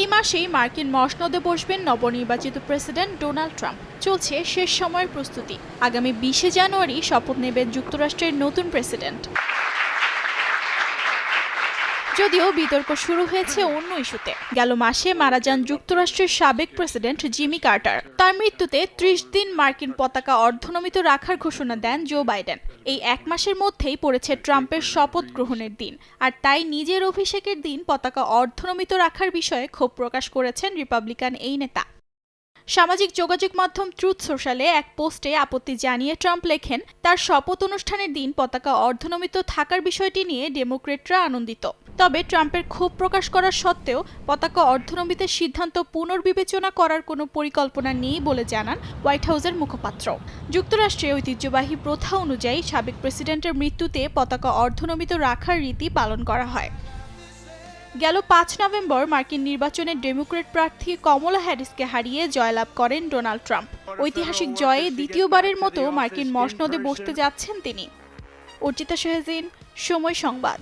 এই মাসেই মার্কিন মসনদে বসবেন নবনির্বাচিত প্রেসিডেন্ট ডোনাল্ড ট্রাম্প। চলছে শেষ সময়ের প্রস্তুতি। আগামী বিশে জানুয়ারি শপথ নেবেন যুক্তরাষ্ট্রের নতুন প্রেসিডেন্ট। যদিও বিতর্ক শুরু হয়েছে অন্য ইস্যুতে। গেল মাসে মারা যান যুক্তরাষ্ট্রের সাবেক প্রেসিডেন্ট জিমি কার্টার। তার মৃত্যুতে ত্রিশ দিন মার্কিন পতাকা অর্ধনমিত রাখার ঘোষণা দেন জো বাইডেন। এই এক মাসের মধ্যেই পড়েছে ট্রাম্পের শপথ গ্রহণের দিন, আর তাই নিজের অভিষেকের দিন পতাকা অর্ধনমিত রাখার বিষয়ে ক্ষোভ প্রকাশ করেছেন রিপাবলিকান এই নেতা। সামাজিক যোগাযোগ মাধ্যম ট্রুথ সোশ্যালে এক পোস্টে আপত্তি জানিয়ে ট্রাম্প লেখেন, তার শপথ অনুষ্ঠানের দিন পতাকা অর্ধনমিত থাকার বিষয়টি নিয়ে ডেমোক্রেটরা আনন্দিত। তবে ট্রাম্পের ক্ষোভ প্রকাশ করার সত্ত্বেও পতাকা অর্ধনমিতের সিদ্ধান্ত পুনর্বিবেচনা করার কোনো পরিকল্পনা নেই বলে জানান হোয়াইট হাউসের মুখপাত্র। যুক্তরাষ্ট্রে ঐতিহ্যবাহী প্রথা অনুযায়ী সাবেক প্রেসিডেন্টের মৃত্যুতে পতাকা অর্ধনমিত রাখার রীতি পালন করা হয়। গেল পাঁচ নভেম্বর মার্কিন নির্বাচনে ডেমোক্রেট প্রার্থী কমলা হ্যারিসকে হারিয়ে জয়লাভ করেন ডোনাল্ড ট্রাম্প। ঐতিহাসিক জয়ে দ্বিতীয়বারের মতো মার্কিন মসনদে বসতে যাচ্ছেন তিনি। অর্চিতা শেহজিন, সময় সংবাদ।